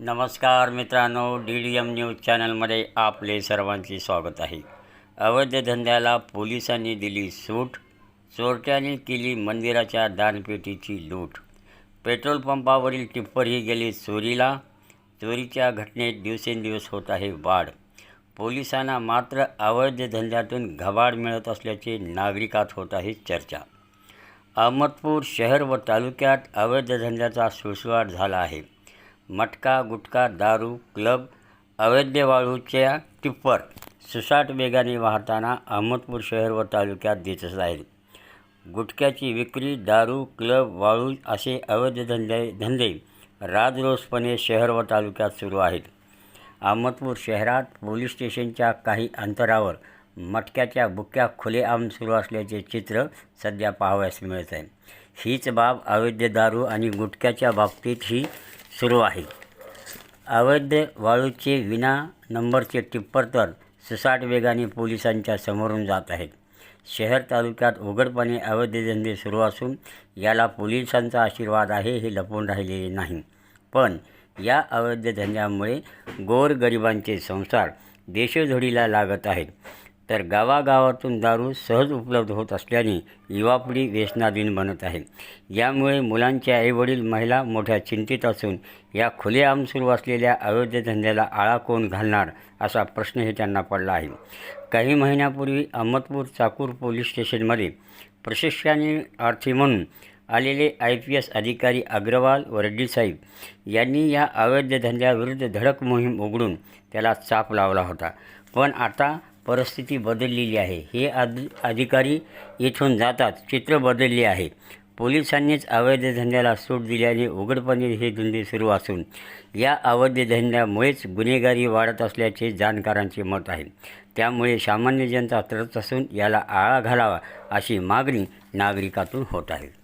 नमस्कार मित्रांनो D D M news चॅनलमध्ये आपले सर्वांचे स्वागत आहे. अवैध धंद्याला पोलिसांनी दिली सूट चोरट्याने केली मंदिराच्या दानपेटीची लूट. पेट्रोल पंपावरील टिप्परही गेली चोरीला चोरीच्या घटनेत दिवसेंदिवस होत आहे वाढ. पोलिसांना मात्र अवैध धंद्यातून घबाड मिळत असल्याचे नागरिकात होत आहे चर्चा. अहमदपूर शहर व तालुक्यात अवैध धंद्याचा सुळसुळाट झाला आहे. मटका गुटखा दारू क्लब अवैध वाळूच्या टिप्पर सुसाट वेगाने वाहताना अहमदपूर शहर व तालुक्यात दिसत आहेत. गुटख्याची विक्री दारू क्लब वाळू असे अवैध धंदे धंदे राजरोसपणे शहर व तालुक्यात सुरू आहेत. अहमदपूर शहरात पोलीस स्टेशनच्या काही अंतरावर मटक्याच्या बुक्क्या खुलेआम सुरू असल्याचे चित्र सध्या पाहावयास मिळत आहे. हीच बाब अवैध दारू आणि गुटख्याच्या बाबतीतही सुरू आहे. अवैध वाळूचे विना नंबरचे टिप्पर तर सुसाट वेगाने पोलिसांच्या समोरून जात आहेत. शहर तालुक्यात उघडपणे अवैध धंदे सुरू असून याला पोलिसांचा आशीर्वाद आहे हे लपून राहिलेले नाही. पण या अवैध धंद्यामुळे गोरगरिबांचे संसार देशोधडीला लागत आहेत. तर गावागावातून दारू सहज उपलब्ध होत असल्याने युवापुढी व्यसनाधीन बनत आहे. यामुळे मुलांचे आईवडील महिला मोठ्या चिंतित असून या खुलेआम सुरू असलेल्या अवैध धंद्याला आळा कोण घालणार असा प्रश्नही त्यांना पडला आहे. काही महिन्यापूर्वी अहमदपूर चाकूर पोलीस स्टेशनमध्ये प्रशिक्षणार्थी म्हणून आलेले आय पी एस अधिकारी अग्रवाल व रेड्डी साहेब यांनी या अवैध धंद्याविरुद्ध धडक मोहीम उघडून त्याला चाप लावला होता. पण आता परिस्थिती बदललेली आहे. हे आद अधिकारी इथून जातात. चित्र बदलले आहे. पोलिसांनीच अवैध धंद्याला सूट दिल्याने उघडपणे हे धंदे सुरू असून या अवैध धंद्यामुळेच गुन्हेगारी वाढत असल्याचे जाणकारांचे मत आहे. त्यामुळे सामान्य जनता त्रस्त असून याला आळा घालावा अशी मागणी नागरिकातून होत आहे.